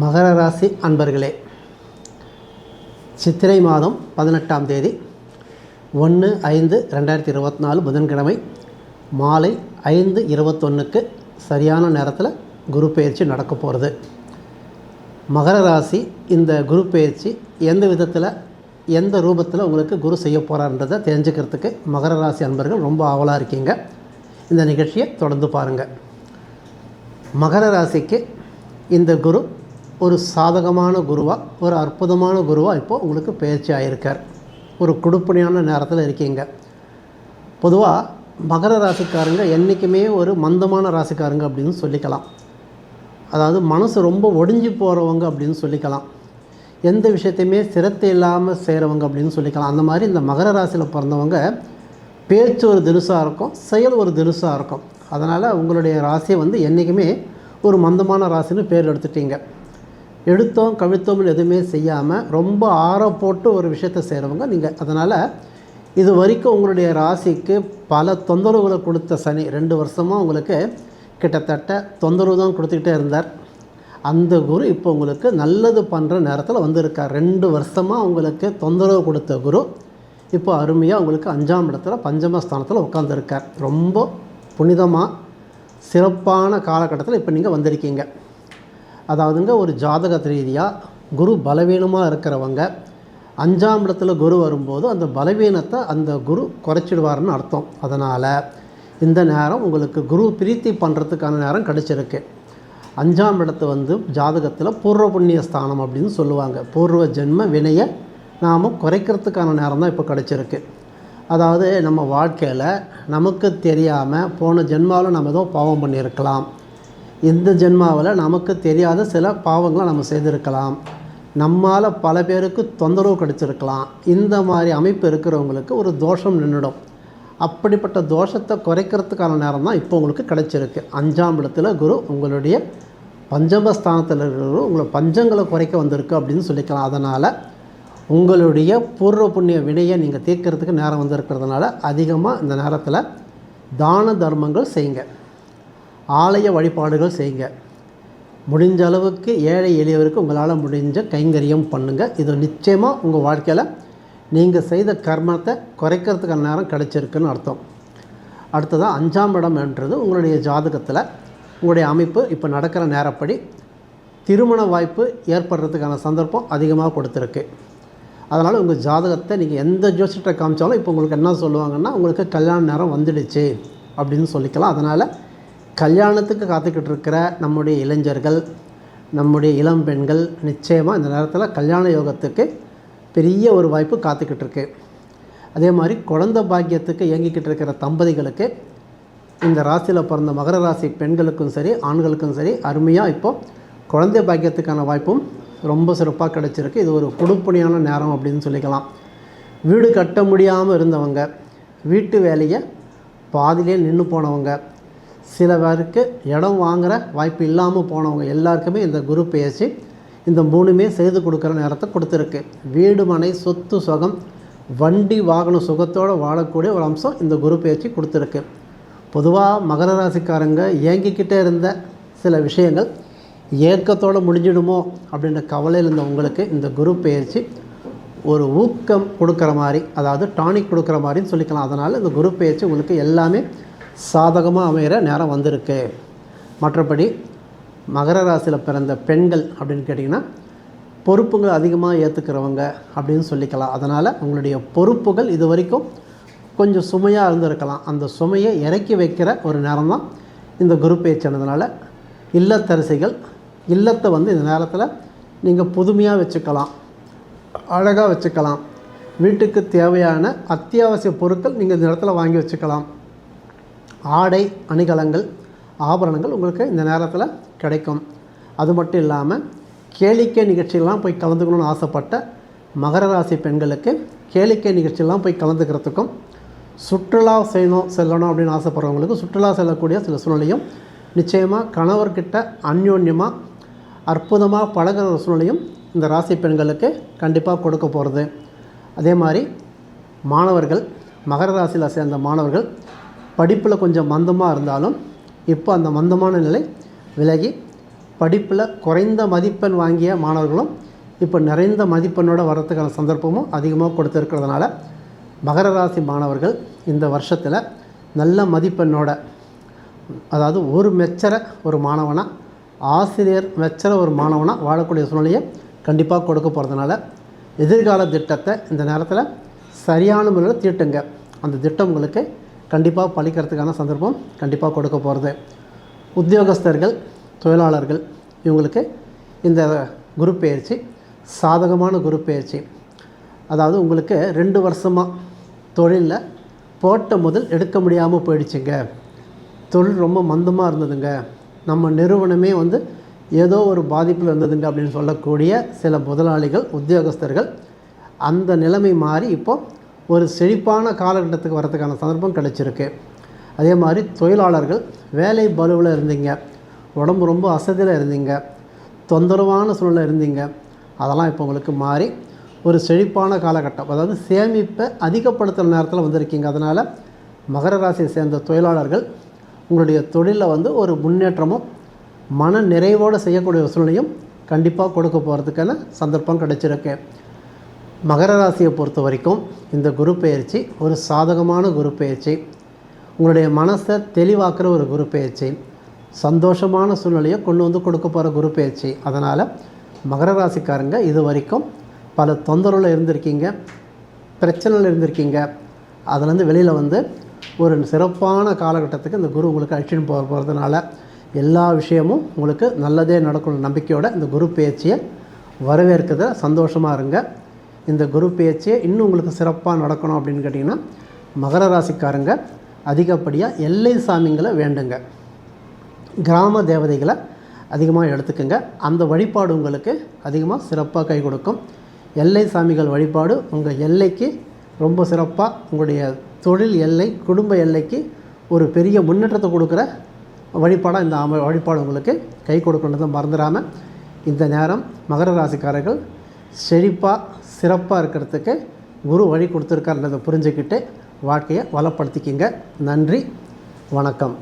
மகர ராசி அன்பர்களே சித்திரை மாதம் பதினெட்டாம் தேதி ஒன்று ஐந்து ரெண்டாயிரத்தி இருபத்தி நாலு புதன்கிழமை மாலை ஐந்து இருபத்தொன்றுக்கு சரியான நேரத்தில் குரு பயிற்சி நடக்க போகிறது மகர ராசி இந்த குரு பயிற்சி எந்த விதத்தில் எந்த ரூபத்தில் உங்களுக்கு குரு செய்ய போகிறான்றதை தெரிஞ்சுக்கிறதுக்கு மகர ராசி அன்பர்கள் ரொம்ப ஆவலாக இருக்கீங்க. இந்த நிகழ்ச்சியை தொடர்ந்து பாருங்கள் மகர ராசிக்கு இந்த குரு ஒரு சாதகமான குருவாக ஒரு அற்புதமான குருவாக இப்போது உங்களுக்கு பயிற்சி ஆகியிருக்கார் ஒரு குடுப்பணியான நேரத்தில் இருக்கீங்க. பொதுவாக மகர ராசிக்காரங்க என்றைக்குமே ஒரு மந்தமான ராசிக்காரங்க அப்படின்னு சொல்லிக்கலாம். அதாவது மனசு ரொம்ப ஒடிஞ்சு போகிறவங்க அப்படின்னு சொல்லிக்கலாம். எந்த விஷயத்தையுமே சிரத்தை இல்லாமல் செய்கிறவங்க அப்படின்னு சொல்லிக்கலாம். அந்த மாதிரி இந்த மகர ராசியில் பிறந்தவங்க பேச்சு ஒரு தினுசாக இருக்கும் செயல் ஒரு தினுசாக இருக்கும். அதனால் உங்களுடைய ராசியை வந்து என்றைக்குமே ஒரு மந்தமான ராசின்னு பேர் எடுத்துட்டீங்க. எடுத்தோம் கவிழ்த்தோம்னு எதுவுமே செய்யாமல் ரொம்ப ஆற போட்டு ஒரு விஷயத்த செய்கிறவங்க நீங்கள் அதனால் இது வரைக்கும் உங்களுடைய ராசிக்கு பல தொந்தரவுகளை கொடுத்த சனி. ரெண்டு வருஷமாக உங்களுக்கு கிட்டத்தட்ட தொந்தரவு தான் கொடுத்துக்கிட்டே இருந்தார். அந்த குரு இப்போ உங்களுக்கு நல்லது பண்ணுற நேரத்தில் வந்திருக்கார். ரெண்டு வருஷமாக உங்களுக்கு தொந்தரவு கொடுத்த குரு இப்போ அருமையாக உங்களுக்கு அஞ்சாம் இடத்துல பஞ்சமஸ்தானத்தில் உட்காந்துருக்கார் ரொம்ப புனிதமாக சிறப்பான காலகட்டத்தில் இப்போ நீங்கள் வந்திருக்கீங்க. அதாவதுங்க ஒரு ஜாதக ரீதியாக குரு பலவீனமாக இருக்கிறவங்க அஞ்சாம் இடத்துல குரு வரும்போது அந்த பலவீனத்தை அந்த குரு குறைச்சிடுவார்னு அர்த்தம். அதனால் இந்த நேரம் உங்களுக்கு குரு பிரீத்தி பண்ணுறதுக்கான நேரம் கிடச்சிருக்கு. அஞ்சாம் இடத்து வந்து ஜாதகத்தில் பூர்வ புண்ணிய ஸ்தானம் அப்படின்னு சொல்லுவாங்க. பூர்வ ஜென்ம வினையை நாம் குறைக்கிறதுக்கான நேரம் தான் இப்போ கிடச்சிருக்கு. அதாவது நம்ம வாழ்க்கையில் நமக்கு தெரியாமல் போன ஜென்மாவில் நம்ம ஏதோ பாவம் பண்ணியிருக்கலாம். இந்த ஜென்மாவில் நமக்கு தெரியாத சில பாவங்களை நம்ம செய்திருக்கலாம். நம்மால் பல பேருக்கு தொந்தரவு கிடைச்சிருக்கலாம். இந்த மாதிரி அமைப்பு இருக்கிறவங்களுக்கு ஒரு தோஷம் நின்றுடும் அப்படிப்பட்ட தோஷத்தை குறைக்கிறதுக்கான நேரம் தான் இப்போ உங்களுக்கு கிடைச்சிருக்கு. அஞ்சாம் இடத்துல குரு உங்களுடைய பஞ்சமஸ்தானத்தில் இருக்கிற குரு உங்களை பஞ்சங்களை குறைக்க வந்திருக்கு அப்படின்னு சொல்லிக்கலாம். அதனால் உங்களுடைய பூர்வ புண்ணிய வினையை நீங்கள் தீர்க்கிறதுக்கு நேரம் வந்திருக்கிறதுனால அதிகமாக இந்த நேரத்தில் தான தர்மங்கள் செய்யுங்க. ஆலய வழிபாடுகள் செய்யுங்க. முடிஞ்ச அளவுக்கு ஏழை எளியவருக்கு உங்களால் முடிஞ்ச கைங்கரியம் பண்ணுங்கள் இது நிச்சயமாக உங்கள் வாழ்க்கையில் நீங்கள் செய்த கர்மத்தை குறைக்கிறதுக்கான நேரம் கிடச்சிருக்குன்னு அர்த்தம். அடுத்ததாக அஞ்சாம் இடம் என்றது உங்களுடைய ஜாதகத்தில். உங்களுடைய அமைப்பு இப்போ நடக்கிற நேரப்படி திருமண வாய்ப்பு ஏற்படுறதுக்கான சந்தர்ப்பம் அதிகமாக கொடுத்துருக்கு. அதனால் உங்கள் ஜாதகத்தை நீங்கள் எந்த ஜோசிட்ட காமிச்சாலும் இப்போ உங்களுக்கு என்ன சொல்லுவாங்கன்னா உங்களுக்கு கல்யாண நேரம் வந்துடுச்சு அப்படின்னு சொல்லிக்கலாம். அதனால் கல்யாணத்துக்கு காத்துக்கிட்டு இருக்கிற நம்முடைய இளைஞர்கள் நம்முடைய இளம் பெண்கள் நிச்சயமாக இந்த நேரத்தில் கல்யாண யோகத்துக்கு பெரிய ஒரு வாய்ப்பு காத்துக்கிட்டு இருக்கு அதே மாதிரி குழந்த பாக்கியத்துக்கு இயங்கிக்கிட்டு இருக்கிற தம்பதிகளுக்கு இந்த ராசியில் பிறந்த மகர ராசி பெண்களுக்கும் சரி ஆண்களுக்கும் சரி அருமையாக இப்போது குழந்தை பாக்கியத்துக்கான வாய்ப்பும் ரொம்ப சிறப்பாக கிடச்சிருக்கு. இது ஒரு கொடுப்பணியான நேரம் அப்படின்னு சொல்லிக்கலாம். வீடு கட்ட முடியாமல் இருந்தவங்க வீட்டு வேலையை பாதிலே நின்று போனவங்க சில பேருக்கு இடம் வாங்குகிற வாய்ப்பு இல்லாமல் போனவங்க எல்லாருக்குமே இந்த குரு பேசி இந்த மூணுமே செய்து கொடுக்குற நேரத்தை கொடுத்துருக்கு. வீடு மனை சொத்து சுகம் வண்டி வாகன சுகத்தோடு வாழக்கூடிய ஒரு அம்சம் இந்த குரு பேச்சு கொடுத்துருக்கு. பொதுவாக மகர ராசிக்காரங்க இயங்கிக்கிட்டே இருந்த சில விஷயங்கள் ஏக்கத்தோடு முடிஞ்சிடுமோ அப்படின்ற கவலையில் இருந்த உங்களுக்கு இந்த குரு பயிற்சி ஒரு ஊக்கம் கொடுக்குற மாதிரி அதாவது டானிக் கொடுக்குற மாதிரின்னு சொல்லிக்கலாம். அதனால் இந்த குரு பயிற்சி உங்களுக்கு எல்லாமே சாதகமாக அமைகிற நேரம் வந்திருக்கு. மற்றபடி மகர ராசியில் பிறந்த பெண்கள் அப்படின்னு கேட்டிங்கன்னா பொறுப்புகள் அதிகமாக ஏற்றுக்கிறவங்க அப்படின்னு சொல்லிக்கலாம். அதனால் உங்களுடைய பொறுப்புகள் இது வரைக்கும் கொஞ்சம் சுமையாக இருந்திருக்கலாம். அந்த சுமையை இறக்கி வைக்கிற ஒரு நேரம் தான் இந்த குரு பேச்சானதுனால இல்லத்தரசிகள் இல்லத்தை வந்து இந்த நேரத்தில் நீங்கள் புதுமையாக வச்சுக்கலாம். அழகாக வச்சுக்கலாம். வீட்டுக்கு தேவையான அத்தியாவசிய பொருட்கள் நீங்கள் இந்த இடத்துல வாங்கி வச்சுக்கலாம். ஆடை அணிகலங்கள் ஆபரணங்கள் உங்களுக்கு இந்த நேரத்தில் கிடைக்கும். அது மட்டும் இல்லாமல் கேளிக்கை நிகழ்ச்சிகள்லாம் போய் கலந்துக்கணும்னு ஆசைப்பட்ட மகர ராசி பெண்களுக்கு கேளிக்கை நிகழ்ச்சியெல்லாம் போய் கலந்துக்கிறதுக்கும் சுற்றுலா செய்யணும் செல்லணும் அப்படின்னு ஆசைப்படுறவங்களுக்கு சுற்றுலா செல்லக்கூடிய சில சூழ்நிலையும் நிச்சயமாக கணவர்கிட்ட அந்யோன்யமாக அற்புதமாக பழகிற ஒரு சூழ்நிலையும் இந்த ராசி பெண்களுக்கு கண்டிப்பாக கொடுக்க போகிறது அதே மாதிரி மாணவர்கள் மகர ராசியில் சேர்ந்த மாணவர்கள் படிப்பில் கொஞ்சம் மந்தமாக இருந்தாலும் இப்போ அந்த மந்தமான நிலை விலகி படிப்பில் குறைந்த மதிப்பெண் வாங்கிய மாணவர்களும் இப்போ நிறைந்த மதிப்பெண்ணோட வர்றதுக்கான சந்தர்ப்பமும் அதிகமாக கொடுத்துருக்கிறதுனால மகர ராசி மாணவர்கள் இந்த வருஷத்தில் நல்ல மதிப்பெண்ணோட அதாவது ஒரு மெச்சர ஒரு மாணவனாக ஆசிரியர் மெச்சர ஒரு மாணவனாக வாழக்கூடிய சூழ்நிலையை கண்டிப்பாக கொடுக்க போகிறதுனால எதிர்கால திட்டத்தை இந்த நேரத்தில் சரியான முறையில் தீட்டுங்க. அந்த திட்டம் உங்களுக்கு கண்டிப்பாக பழிக்கிறதுக்கான சந்தர்ப்பம் கண்டிப்பாக கொடுக்க போகிறது உத்தியோகஸ்தர்கள் தொழிலாளர்கள் இவங்களுக்கு இந்த குரு பயிற்சி சாதகமான குரு பயிற்சி அதாவது உங்களுக்கு ரெண்டு வருஷமாக தொழிலில் போட்ட முதல் எடுக்க முடியாமல் போயிடுச்சுங்க. தொழில் ரொம்ப மந்தமாக இருந்ததுங்க. நம்ம நிறுவனமே வந்து ஏதோ ஒரு பாதிப்பில் இருந்ததுங்க அப்படின்னு சொல்லக்கூடிய சில முதலாளிகள் உத்தியோகஸ்தர்கள் அந்த நிலைமை மாறி இப்போ ஒரு செழிப்பான காலகட்டத்துக்கு வரதுக்கான சந்தர்ப்பம் கிடச்சிருக்கு. அதே மாதிரி தொழிலாளர்கள் வேலை பலுவில் இருந்தீங்க. உடம்பு ரொம்ப அசதியில் இருந்தீங்க. தொந்தரவான சூழ்நிலை இருந்தீங்க. அதெல்லாம் இப்போ உங்களுக்கு மாறி ஒரு செழிப்பான காலகட்டம். அதாவது சேமிப்பை அதிகப்படுத்துகிற நேரத்தில் வந்திருக்கீங்க. அதனால் மகர ராசியை சேர்ந்த தொழிலாளர்கள் உங்களுடைய தொழிலில் வந்து ஒரு முன்னேற்றமும் மன நிறைவோடு செய்யக்கூடிய சூழ்நிலையும் கண்டிப்பாக கொடுக்க போகிறதுக்கான சந்தர்ப்பம் கிடச்சிருக்கு. மகர ராசியை பொறுத்த வரைக்கும் இந்த குரு பயிற்சி ஒரு சாதகமான குரு பயிற்சி உங்களுடைய மனசை தெளிவாக்குற ஒரு குரு பயிற்சி சந்தோஷமான சூழ்நிலையை கொண்டு வந்து கொடுக்க போகிற குரு பயிற்சி அதனால் மகர ராசிக்காரங்க இது வரைக்கும் பல தொந்தரவில் இருந்திருக்கீங்க பிரச்சனையில் இருந்திருக்கீங்க. அதுலேருந்து வெளியில் வந்து ஒரு சிறப்பான காலகட்டத்துக்கு இந்த குரு உங்களுக்கு அழிச்சின்னு போக போகிறதுனால எல்லா விஷயமும் உங்களுக்கு நல்லதே நடக்கணும் நம்பிக்கையோட இந்த குரு பயிற்சியை வரவேற்கிறத சந்தோஷமாக இருங்க. இந்த குரு பேச்சே இன்னும் உங்களுக்கு சிறப்பாக நடக்கணும் அப்படின்னு கேட்டிங்கன்னா மகர ராசிக்காரங்க அதிகப்படியாக எல்லை சாமிங்களை வேண்டுங்க. கிராம தேவதைகளை அதிகமாக எடுத்துக்கோங்க. அந்த வழிபாடு உங்களுக்கு அதிகமாக சிறப்பாக கை கொடுக்கும். எல்லை சாமிகள் வழிபாடு உங்கள் எல்லைக்கு ரொம்ப சிறப்பாக உங்களுடைய தொழில் எல்லை குடும்ப எல்லைக்கு ஒரு பெரிய முன்னேற்றத்தை கொடுக்குற வழிபாடாக இந்த அம வழிபாடு உங்களுக்கு கை கொடுக்கணுன்றதை மறந்துடாமல் இந்த நேரம் மகர ராசிக்காரர்கள் செழிப்பாக சிறப்பாக இருக்கிறதுக்கு குரு வழி கொடுத்துருக்காருன்றதை புரிஞ்சுக்கிட்டு வாழ்க்கையை வளப்படுத்திக்கிங்க. நன்றி வணக்கம்.